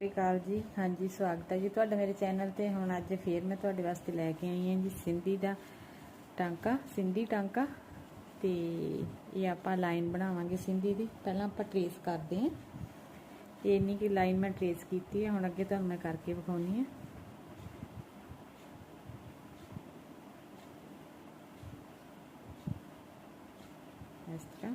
ਸਤਿ ਸ਼੍ਰੀ ਅਕਾਲ ਜੀ। ਹਾਂਜੀ, ਸਵਾਗਤ ਹੈ ਜੀ ਤੁਹਾਡਾ ਮੇਰੇ ਚੈਨਲ ਤੇ। ਹੁਣ ਅੱਜ ਫੇਰ ਮੈਂ ਤੁਹਾਡੇ ਵਾਸਤੇ ਲੈ ਕੇ ਆਈ ਹਾਂ ਜੀ ਸਿੰਧੀ ਦਾ ਟਾਂਕਾ, ਸਿੰਧੀ ਟਾਂਕਾ। ਤੇ ਇਹ ਆਪਾਂ ਲਾਈਨ ਬਣਾਵਾਂਗੇ ਸਿੰਧੀ ਦੀ। ਪਹਿਲਾਂ ਆਪਾਂ ਟਰੇਸ ਕਰਦੇ ਹਾਂ। ਤੇ ਇੰਨੀ ਕੀ ਲਾਈਨ ਮੈਂ ਟਰੇਸ ਕੀਤੀ ਹੈ। ਹੁਣ ਅੱਗੇ ਤੁਹਾਨੂੰ ਮੈਂ ਕਰਕੇ ਵਿਖਾਉਣੀ ਹੈ। ਇਸ ਤਰ੍ਹਾਂ।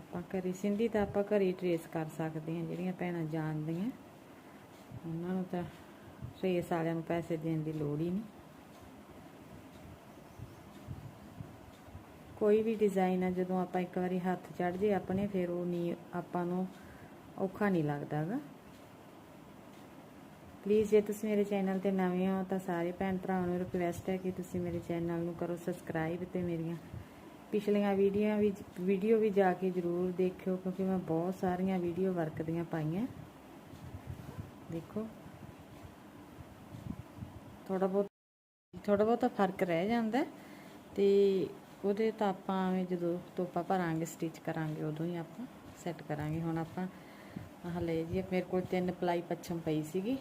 ਆਪਾਂ ਘਰੇ ਸਿੰਧੀ ਤਾਂ ਆਪਾਂ ਘਰੇ ਟਰੇਸ ਕਰ ਸਕਦੇ ਹਾਂ, ਜਿਹੜੀਆਂ ਭੈਣਾਂ ਜਾਣਦੀਆਂ। ਉਹਨਾਂ ਨੂੰ ਤਾਂ ਟਰੇਸ ਵਾਲਿਆਂ ਨੂੰ ਪੈਸੇ ਦੇਣ ਦੀ ਲੋੜ ਹੀ ਨਹੀਂ। ਕੋਈ ਵੀ ਡਿਜ਼ਾਈਨ ਆ, ਜਦੋਂ ਆਪਾਂ ਇੱਕ ਵਾਰੀ ਹੱਥ ਚੜ ਜੇ ਆਪਣੇ, ਫਿਰ ਉਹ ਨਹੀਂ ਆਪਾਂ ਨੂੰ ਔਖਾ ਨਹੀਂ ਲੱਗਦਾਗਾ ਪਲੀਜ਼ ਜੇ ਤੁਸੀਂ ਮੇਰੇ ਚੈਨਲ ਤੇ ਨਵੇਂ ਹੋ, ਤਾਂ ਸਾਰੇ ਭੈਣ ਭਰਾਵਾਂ ਨੂੰ ਰਿਕੁਐਸਟ ਹੈ ਕਿ ਤੁਸੀਂ ਮੇਰੇ ਚੈਨਲ ਨੂੰ ਕਰੋ ਸਬਸਕ੍ਰਾਈਬ ਤੇ ਮੇਰੀਆਂ ਪਿਛਲੀਆਂ ਵੀਡੀਓ ਵੀ ਵੀਡੀਓ ਵੀ ਜਾ ਕੇ ਜ਼ਰੂਰ ਦੇਖਿਓ, ਕਿਉਂਕਿ ਮੈਂ ਬਹੁਤ ਸਾਰੀਆਂ ਵੀਡੀਓ ਵਰਕ ਦੀਆਂ ਪਾਈਆਂ। ਦੇਖੋ। ਥੋੜਾ ਬਹੁਤ ਥੋੜਾ ਬਹੁਤਾ ਫ਼ਰਕ ਰਹਿ ਜਾਂਦਾ ਤੇ ਉਹਦੇ ਤਾਂ ਆਪਾਂ ਐਵੇਂ ਜਦੋਂ ਤੋਪਾ ਭਰਾਂਗੇ ਸਟਿਚ ਕਰਾਂਗੇ, ਉਦੋਂ ਹੀ ਆਪਾਂ ਸੈੱਟ ਕਰਾਂਗੇ। ਹੁਣ ਆਪਾਂ, ਹਲੇ ਜੀ ਮੇਰੇ ਕੋਲ ਤਿੰਨ ਪਲਾਈ ਪੱਛਮ ਪਈ ਸੀਗੀ,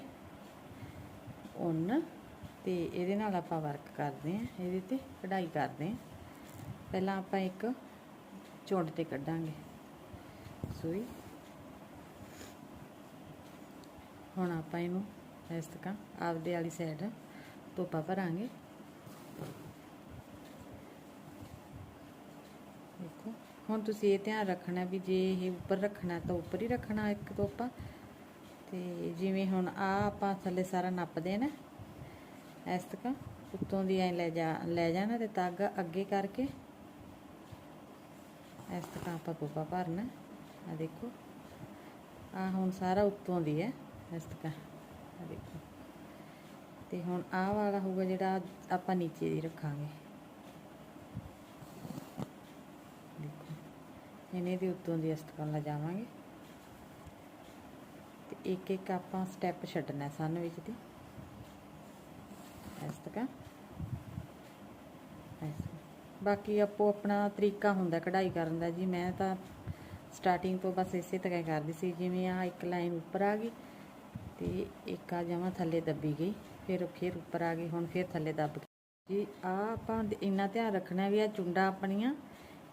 ਉਨ ਤੇ ਇਹਦੇ ਨਾਲ ਆਪਾਂ ਵਰਕ ਕਰਦੇ ਆਂ ਇਹਦੇ ਤੇ ਕਢਾਈ ਕਰਦੇ ਆਂ ਪਹਿਲਾਂ ਆਪਾਂ ਇੱਕ ਝੁੰਡ ਤੇ ਕੱਢਾਂਗੇ। ਸੂਈ। ਹੁਣ ਆਪਾਂ ਇਹਨੂੰ ਇਸ ਤਰ੍ਹਾਂ ਆਪਦੇ ਵਾਲੀ ਸਾਈਡ ਤੋਪਾ ਭਰਾਂਗੇ। ਦੇਖੋ, ਹੁਣ ਤੁਸੀਂ ਇਹ ਧਿਆਨ ਰੱਖਣਾ ਵੀ ਜੇ ਇਹ ਉੱਪਰ ਰੱਖਣਾ ਤਾਂ ਉੱਪਰ ਹੀ ਰੱਖਣਾ ਇੱਕ ਤੋਪਾ ਤੇ ਜਿਵੇਂ ਹੁਣ ਆ ਆਪਾਂ ਥੱਲੇ ਸਾਰਾ ਨੱਪਦੇ ਨਾ, ਇਸ ਤਰ੍ਹਾਂ ਉੱਤੋਂ ਦੀ ਐ ਲੈ ਜਾ, ਲੈ ਜਾਣਾ ਤੇ ਤਾਗਾ ਅੱਗੇ ਕਰਕੇ ਇਸ ਤਰ੍ਹਾਂ ਆਪਾਂ ਤੋਪਾ ਭਰਨਾ ਆ ਦੇਖੋ। ਆ ਹੁਣ ਸਾਰਾ ਉੱਤੋਂ ਦੀ ਹੈ। ਇਸ ਤਰ੍ਹਾਂ। ਆ ਦੇਖੋ। ਤੇ ਹੁਣ ਆਹ ਵਾਲਾ ਹੋਊਗਾ ਜਿਹੜਾ ਆਪਾਂ ਨੀਚੇ ਦੀ ਰੱਖਾਂਗੇ। ਦੇਖੋ। ਇਹਨੇ ਦੇ ਉੱਤੋਂ ਦੀ ਇਸ ਤਰ੍ਹਾਂ ਲਜਾਵਾਂਗੇ। ਤੇ ਇੱਕ ਇੱਕ ਆਪਾਂ ਸਟੈਪ ਛੱਡਣਾ ਸਨ ਵਿੱਚ ਦੀ। ਇਸ ਤਰ੍ਹਾਂ। ਬਾਕੀ ਆਪੋ ਆਪਣਾ ਤਰੀਕਾ ਹੁੰਦਾ ਕਢਾਈ ਕਰਨ ਦਾ ਜੀ। ਮੈਂ ਤਾਂ ਸਟਾਰਟਿੰਗ ਤੋਂ ਬਸ ਇਸੇ ਤਰ੍ਹਾਂ ਕਰਦੀ ਸੀ, ਜਿਵੇਂ ਆ ਇੱਕ ਲਾਈਨ ਉੱਪਰ ਆ ਗਈ ਤੇ ਇੱਕ ਆ ਜਮਾ ਥੱਲੇ ਦੱਬੀ ਗਈ, ਫਿਰ ਫਿਰ ਉੱਪਰ ਆ ਗਈ, ਹੁਣ ਫਿਰ ਥੱਲੇ ਦੱਬ ਗਈ ਜੀ ਆ ਆਪਾਂ ਇੰਨਾ ਧਿਆਨ ਰੱਖਣਾ ਵੀ ਆ ਚੁੰਡਾ ਆਪਣੀਆਂ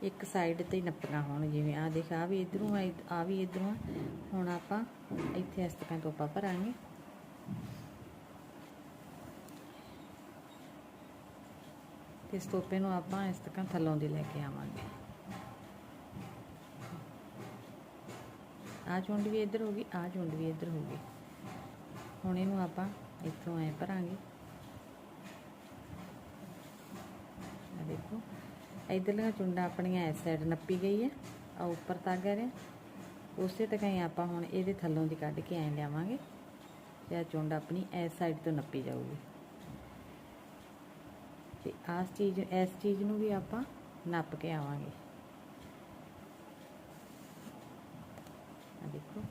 ਇੱਕ ਸਾਈਡ ਤੇ ਨੱਪਣਾ ਹੋਣ, ਜਿਵੇਂ ਆ ਦੇਖ ਆ ਵੀ ਇਧਰੋਂ ਆ ਆ ਵੀ ਇਧਰੋਂ ਹੁਣ ਆਪਾਂ ਇੱਥੇ ਇਸ ਤਰ੍ਹਾਂ ਤੋਪਾ ਭਰਾਂਗੇ। ਤੇ ਇਸ ਤੋਪੇ ਨੂੰ ਆਪਾਂ ਇਸ ਤਰ੍ਹਾਂ ਥੱਲੋਂ ਦੀ ਲੈ ਕੇ ਆਵਾਂਗੇ। ਆ ਚੁੰਡ ਵੀ ਇੱਧਰ ਹੋ ਗਈ ਆ ਚੁੰਡ ਵੀ ਇੱਧਰ ਹੋ ਗਈ। ਹੁਣ ਇਹਨੂੰ ਆਪਾਂ ਇੱਥੋਂ ਐ ਭਰਾਂਗੇ। ਆ ਦੇਖੋ, ਇਧਰਲੀਆਂ ਚੁੰਡਾਂ ਆਪਣੀਆਂ ਇਸ ਸਾਈਡ ਨੱਪੀ ਗਈ ਹੈ ਆ ਉੱਪਰ ਤੱਕ ਹੈ ਉਸੇ ਤਰ੍ਹਾਂ ਹੀ ਆਪਾਂ ਹੁਣ ਇਹਦੇ ਥੱਲੋਂ ਦੀ ਕੱਢ ਕੇ ਐ ਲਿਆਵਾਂਗੇ, ਤੇ ਆ ਚੁੰਡ ਆਪਣੀ ਇਸ ਸਾਈਡ ਤੋਂ ਨੱਪੀ ਜਾਊਗੀ। ਤੇ ਆਸ ਚੀਜ਼, ਇਸ ਚੀਜ਼ ਨੂੰ ਵੀ ਆਪਾਂ ਨੱਪ ਕੇ ਆਵਾਂਗੇ। ਆ ਦੇਖੋ।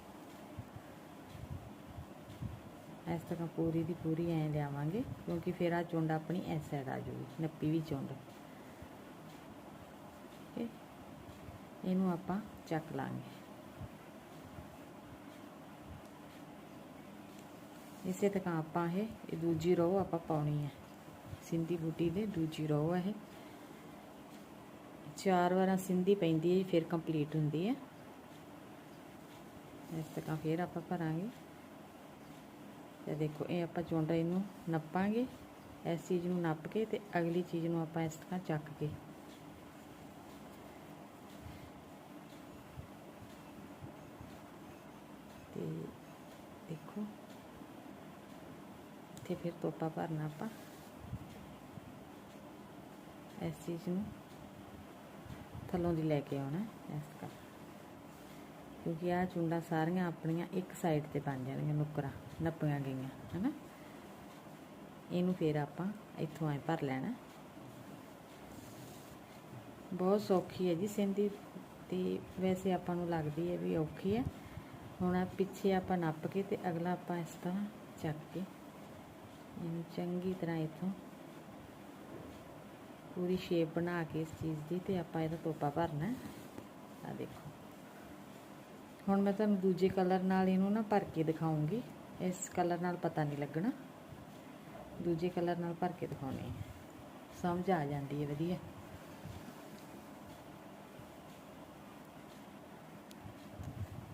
ਇਸ ਤਰ੍ਹਾਂ ਪੂਰੀ ਦੀ ਪੂਰੀ ਐਂ ਲਿਆਵਾਂਗੇ, ਕਿਉਂਕਿ ਫਿਰ ਆ ਚੁੰਡ ਆਪਣੀ ਇਸ ਸਾਈਡ ਆ ਜੂਗੀ, ਨੱਪੀ ਵੀ ਚੁੰਡ। ਓਕੇ ਇਹਨੂੰ ਆਪਾਂ ਚੱਕ ਲਾਂਗੇ। ਇਸੇ ਤਰ੍ਹਾਂ ਆਪਾਂ ਇਹ ਦੂਜੀ ਰੋ ਆਪਾਂ ਪਾਉਣੀ ਹੈ। ਸਿੰਧੀ ਬੂਟੀ ਦੇ, ਦੂਜੀ ਰੋ ਹੈ ਚਾਰ ਵਾਰਾਂ ਸਿੰਧੀ ਪੈਂਦੀ ਹੈ ਫਿਰ ਕੰਪਲੀਟ ਹੁੰਦੀ ਹੈ। ਇਸ ਤਰ੍ਹਾਂ ਫਿਰ ਆਪਾਂ ਭਰਾਂਗੇ। ਤੇ ਦੇਖੋ, ਇਹ ਆਪਾਂ ਚੁੰਡਾ ਇਹਨੂੰ ਨੱਪਾਂਗੇ। ਇਸ ਚੀਜ਼ ਨੂੰ ਨੱਪ ਕੇ ਤੇ ਅਗਲੀ ਚੀਜ਼ ਨੂੰ ਆਪਾਂ ਇਸ ਤਰ੍ਹਾਂ ਚੱਕ ਕੇ। ਤੇ ਦੇਖੋ, ਇੱਥੇ ਫਿਰ ਤੋਪਾ ਭਰਨਾ ਆਪਾਂ। ਇਸ ਚੀਜ਼ ਨੂੰ ਥੱਲੋਂ ਦੀ ਲੈ ਕੇ ਆਉਣਾ ਇਸ ਤਰ੍ਹਾਂ ਕਿਉਂਕਿ ਆ ਚੁੰਡਾ ਸਾਰੀਆਂ ਆਪਣੀਆਂ ਇੱਕ ਸਾਈਡ ਤੇ ਬਣ ਜਾਣਗੀਆਂ, ਨੁਕਰਾਂ, ਨੱਪੀਆਂ ਗਈਆਂ, ਹਨਾ? ਇਹਨੂੰ ਫਿਰ ਆਪਾਂ ਇੱਥੋਂ ਐ ਭਰ ਲੈਣਾ ਬਹੁਤ ਸੌਖੀ ਹੈ ਜੀ, ਸਿੰਧੀ ਤੇ ਵੈਸੇ ਆਪਾਂ ਨੂੰ ਲੱਗਦੀ ਹੈ ਵੀ ਔਖੀ ਹੈ। ਹੁਣ ਆ ਪਿੱਛੇ ਆਪਾਂ ਨੱਪ ਕੇ ਤੇ ਅਗਲਾ ਆਪਾਂ ਇਸ ਤਰ੍ਹਾਂ ਚੱਕ ਕੇ ਇਹਨੂੰ ਚੰਗੀ ਤਰ੍ਹਾਂ ਇੱਥੋਂ ਪੂਰੀ ਸ਼ੇਪ ਬਣਾ ਕੇ ਇਸ ਚੀਜ਼ ਦੀ ਤੇ ਆਪਾਂ ਇਹਦਾ ਤੋਪਾ ਭਰਨਾ ਆ ਦੇਖੋ। ਹੁਣ ਮੈਂ ਤੁਹਾਨੂੰ ਦੂਜੇ ਕਲਰ ਨਾਲ ਇਹਨੂੰ ਨਾ ਭਰ ਕੇ ਦਿਖਾਉਂਗੀ। ਇਸ ਕਲਰ ਨਾਲ ਪਤਾ ਨਹੀਂ ਲੱਗਣਾ। ਦੂਜੇ ਕਲਰ ਨਾਲ ਭਰ ਕੇ ਦਿਖਾਉਣੀ ਸਮਝ ਆ ਜਾਂਦੀ ਹੈ, ਵਧੀਆ।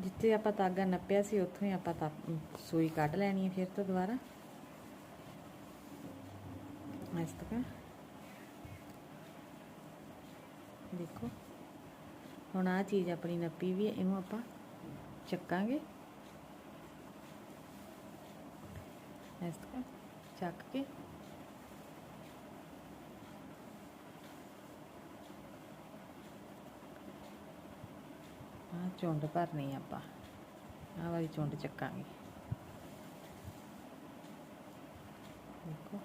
ਜਿੱਥੇ ਆਪਾਂ ਤਾਗਾ ਨੱਪਿਆ ਸੀ, ਉੱਥੋਂ ਹੀ ਆਪਾਂ ਤਾਂ ਸੂਈ ਕੱਢ ਲੈਣੀ ਹੈ ਫਿਰ ਤੋਂ ਦੁਬਾਰਾ। ਇਸ ਤਰ੍ਹਾਂ। ਦੇਖੋ ਹੁਣ ਆ ਚੀਜ਼ ਆਪਣੀ ਨੱਪੀ ਵੀ ਹੈ ਇਹਨੂੰ ਆਪਾਂ ਚੱਕਾਂਗੇ ਇਸ ਤਰ੍ਹਾਂ ਚੱਕ ਕੇ ਆ ਚੁੰਡ ਭਰਨੀ ਆਪਾਂ ਆ ਵਾਲੀ ਚੁੰਡ ਚੱਕਾਂਗੇ ਦੇਖੋ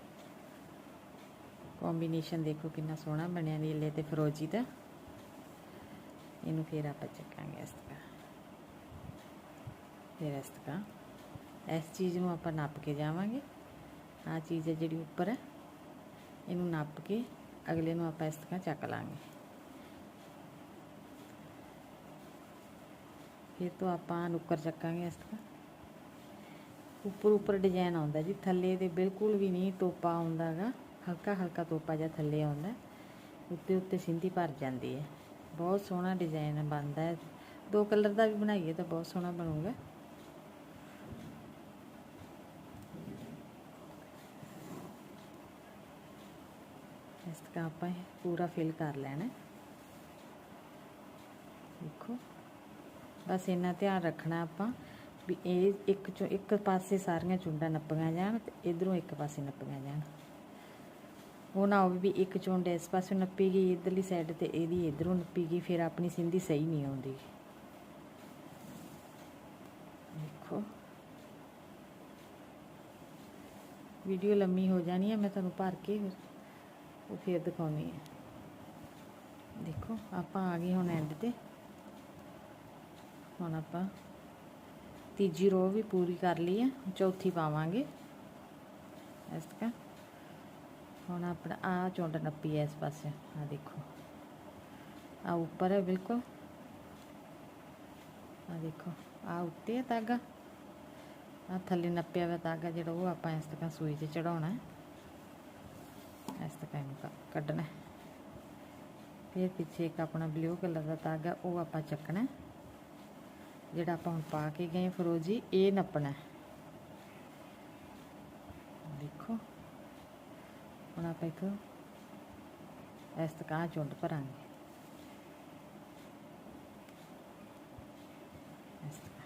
ਕੰਬੀਨੇਸ਼ਨ ਦੇਖੋ ਕਿੰਨਾ ਸੋਹਣਾ ਬਣਿਆ ਨੀਲੇ ਤੇ ਫਰੋਜੀ ਦਾ। ਇਹਨੂੰ ਫਿਰ ਆਪਾਂ ਚੱਕਾਂਗੇ ਇਸ ਤਰ੍ਹਾਂ। ਫਿਰ ਇਸ ਤਰ੍ਹਾਂ। ਇਸ ਚੀਜ਼ ਨੂੰ ਆਪਾਂ ਨੱਪ ਕੇ ਜਾਵਾਂਗੇ। ਆ ਚੀਜ਼ ਹੈ ਜਿਹੜੀ ਉੱਪਰ ਹੈ। ਇਹਨੂੰ ਨੱਪ ਕੇ ਅਗਲੇ ਨੂੰ ਆਪਾਂ ਇਸ ਤਰ੍ਹਾਂ ਚੱਕ ਲਾਂਗੇ। ਫਿਰ ਤੋਂ ਆਪਾਂ ਨੁੱਕਰ ਚੱਕਾਂਗੇ ਇਸ ਤਰ੍ਹਾਂ। ਉੱਪਰ ਉੱਪਰ ਡਿਜ਼ਾਈਨ ਆਉਂਦਾ ਜੀ। ਥੱਲੇ ਦੇ ਬਿਲਕੁਲ ਵੀ ਨਹੀਂ ਤੋਪਾ ਆਉਂਦਾਗਾ ਹਲਕਾ ਹਲਕਾ ਤੋਪਾ ਜਿਹਾ ਥੱਲੇ ਆਉਂਦਾ ਉੱਤੇ ਉੱਤੇ ਸਿੰਧੀ ਭਰ ਜਾਂਦੀ ਹੈ। ਬਹੁਤ ਸੋਹਣਾ ਡਿਜ਼ਾਈਨ ਬਣਦਾ ਹੈ। ਦੋ ਕਲਰ ਦਾ ਵੀ ਬਣਾਈਏ ਤਾਂ ਬਹੁਤ ਸੋਹਣਾ ਬਣੂਗਾ। ਇਸ ਤਰ੍ਹਾਂ ਆਪਾਂ ਇਹ ਪੂਰਾ ਫਿਲ ਕਰ ਲੈਣਾ ਦੇਖੋ, ਬਸ ਇੰਨਾ ਧਿਆਨ ਰੱਖਣਾ ਆਪਾਂ ਵੀ ਇਹ ਇੱਕ ਚੋਂ ਇੱਕ ਪਾਸੇ ਸਾਰੀਆਂ ਚੁੰਡਾਂ ਨੱਪੀਆਂ ਜਾਣ ਤੇ ਇਧਰੋਂ ਇੱਕ ਪਾਸੇ ਨੱਪੀਆਂ ਜਾਣ। ਉਹ ਨਾ ਹੋਵੇ ਵੀ ਇੱਕ ਚੁੰਡ ਇਸ ਪਾਸੇ ਨੱਪੀ ਗਈ, ਇਧਰਲੀ ਸਾਈਡ ਤੇ ਇਹਦੀ ਇਧਰੋਂ ਨੱਪੀ ਗਈ, ਫਿਰ ਆਪਣੀ ਸਿੰਧੀ ਸਹੀ ਨਹੀਂ ਆਉਂਦੀ। ਦੇਖੋ। ਵੀਡੀਓ ਲੰਮੀ ਹੋ ਜਾਣੀ ਹੈ, ਮੈਂ ਤੁਹਾਨੂੰ ਭਰ ਕੇ ਫਿਰ ਉਹ ਫਿਰ ਦਿਖਾਉਣੀ ਹੈ। ਦੇਖੋ, ਆਪਾਂ ਆ ਗਏ ਹੁਣ ਐਂਡ ਤੇ। ਹੁਣ ਆਪਾਂ ਤੀਜੀ ਰੋ ਵੀ ਪੂਰੀ ਕਰ ਲਈ ਹੈ, ਚੌਥੀ ਪਾਵਾਂਗੇ। ਇਸ ਤਰ੍ਹਾਂ। ਹੁਣ ਆਪਣਾ ਆ ਚੁੰਡ ਨੱਪੀ ਹੈ ਇਸ ਪਾਸੇ ਆ ਦੇਖੋ। ਆ ਉੱਪਰ ਹੈ ਬਿਲਕੁਲ। ਆ ਦੇਖੋ ਆ ਉੱਤੇ ਹੈ ਤਾਗਾ। ਆ ਥੱਲੇ ਨੱਪਿਆ ਹੋਇਆ ਤਾਗਾ ਜਿਹੜਾ ਉਹ ਆਪਾਂ ਇਸ ਤਰ੍ਹਾਂ ਸੂਈ 'ਤੇ ਚੜਾਉਣਾ ਹੈ ਇਸ ਤਰ੍ਹਾਂ ਇਹਨੂੰ ਕ- ਕੱਢਣਾ ਹੈ। ਫਿਰ ਪਿੱਛੇ ਇੱਕ ਆਪਣਾ ਬਲੂ ਕਲਰ ਦਾ ਤਾਗਾ ਉਹ ਆਪਾਂ ਚੱਕਣਾ ਹੈ। ਜਿਹੜਾ ਆਪਾਂ ਹੁਣ ਪਾ ਕੇ ਗਏ ਫਰੋਜੀ ਇਹ ਨੱਪਣਾ ਹੈ। ਦੇਖੋ ਹੁਣ ਆਪਾਂ ਇਥੋਂ ਇਸ ਤਰ੍ਹਾਂ ਚੁੰਡ ਭਰਾਂਗੇ। ਇਸ ਤਰ੍ਹਾਂ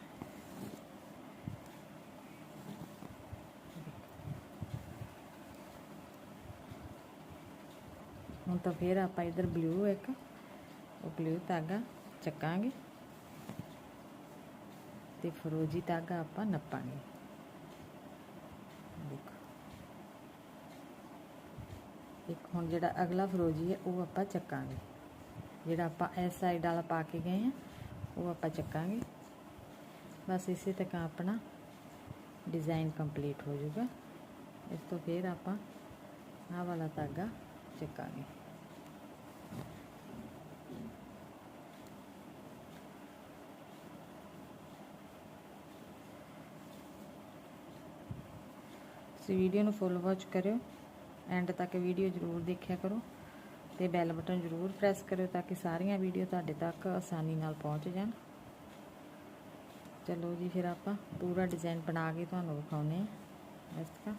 ਹੁਣ ਤਾਂ ਫਿਰ ਆਪਾਂ ਇਧਰ ਬਲੂ ਇੱਕ, ਉਹ ਬਲੂ ਧਾਗਾ ਚੱਕਾਂਗੇ। ਤੇ ਫਰੋਜੀ ਧਾਗਾ ਆਪਾਂ ਨੱਪਾਂਗੇ ਦੇਖੋ ਇੱਕ ਹੁਣ ਜਿਹੜਾ ਅਗਲਾ ਫਰੋਜੀ ਹੈ, ਉਹ ਆਪਾਂ ਚੱਕਾਂਗੇ। ਜਿਹੜਾ ਆਪਾਂ ਇਸ ਸਾਈਡ ਵਾਲਾ ਪਾ ਕੇ ਗਏ ਆ ਉਹ ਆਪਾਂ ਚੱਕਾਂਗੇ। ਬਸ ਇਸੇ ਤਰ੍ਹਾਂ ਆਪਣਾ ਡਿਜ਼ਾਈਨ ਕੰਪਲੀਟ ਹੋ ਜਾਊਗਾ। ਇਸ ਤੋਂ ਫਿਰ ਆਪਾਂ ਆਹ ਵਾਲਾ ਧਾਗਾ ਚੱਕਾਂਗੇ। ਤੁਸੀਂ ਵੀਡੀਓ ਨੂੰ ਫੁੱਲ ਵਾਚ ਕਰਿਓ। ਐਂਡ ਤੱਕ ਵੀਡੀਓ ਜ਼ਰੂਰ ਦੇਖਿਆ ਕਰੋ ਤੇ ਬੈਲ ਬਟਨ ਜ਼ਰੂਰ ਪ੍ਰੈਸ ਕਰਿਓ ਤਾਂ ਕਿ ਸਾਰੀਆਂ ਵੀਡੀਓ ਤੁਹਾਡੇ ਤੱਕ ਆਸਾਨੀ ਨਾਲ ਪਹੁੰਚ ਜਾਣ। ਚਲੋ ਜੀ, ਫਿਰ ਆਪਾਂ ਪੂਰਾ ਡਿਜ਼ਾਈਨ ਬਣਾ ਕੇ ਤੁਹਾਨੂੰ ਵਿਖਾਉਨੇ ਆ ਇਸ ਤਰ੍ਹਾਂ।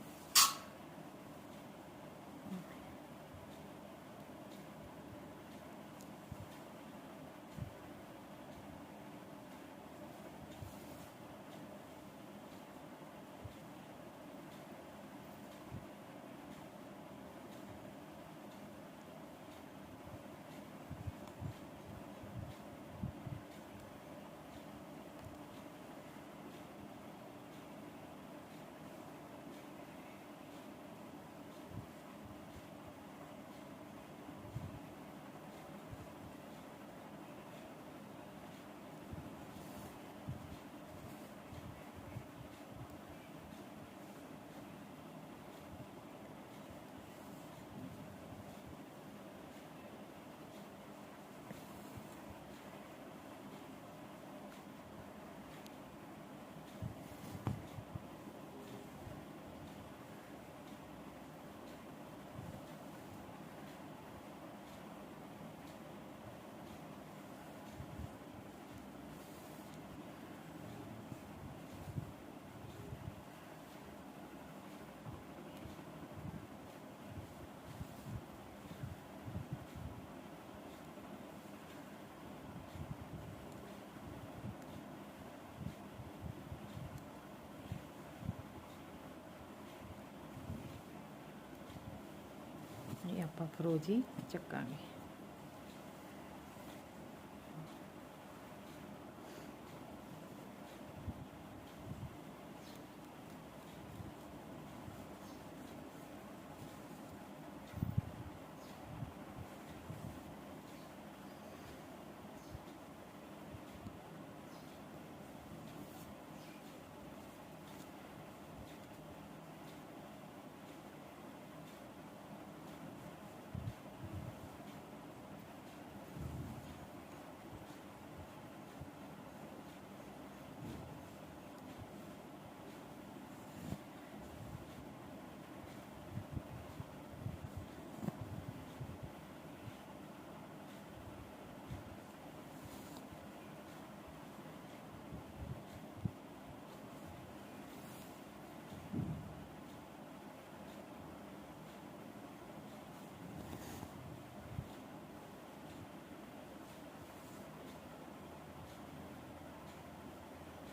ਆਪਾਂ ਫਰੋਜੀ ਚੱਕਾਂਗੇ।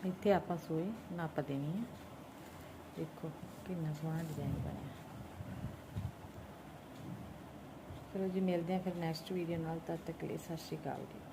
ਇੱਥੇ ਆਪਾਂ ਸੂਈ ਨੱਪ ਦੇਣੀ ਹੈ ਦੇਖੋ ਕਿੰਨਾ ਸੋਹਣਾ ਡਿਜ਼ਾਈਨ ਬਣਿਆ। ਚਲੋ ਜੀ, ਮਿਲਦੇ ਹਾਂ ਫਿਰ ਨੈਕਸਟ ਵੀਡੀਓ ਨਾਲ, ਤਦ ਤੱਕ ਲਈ ਸਤਿ ਸ਼੍ਰੀ ਅਕਾਲ ਜੀ।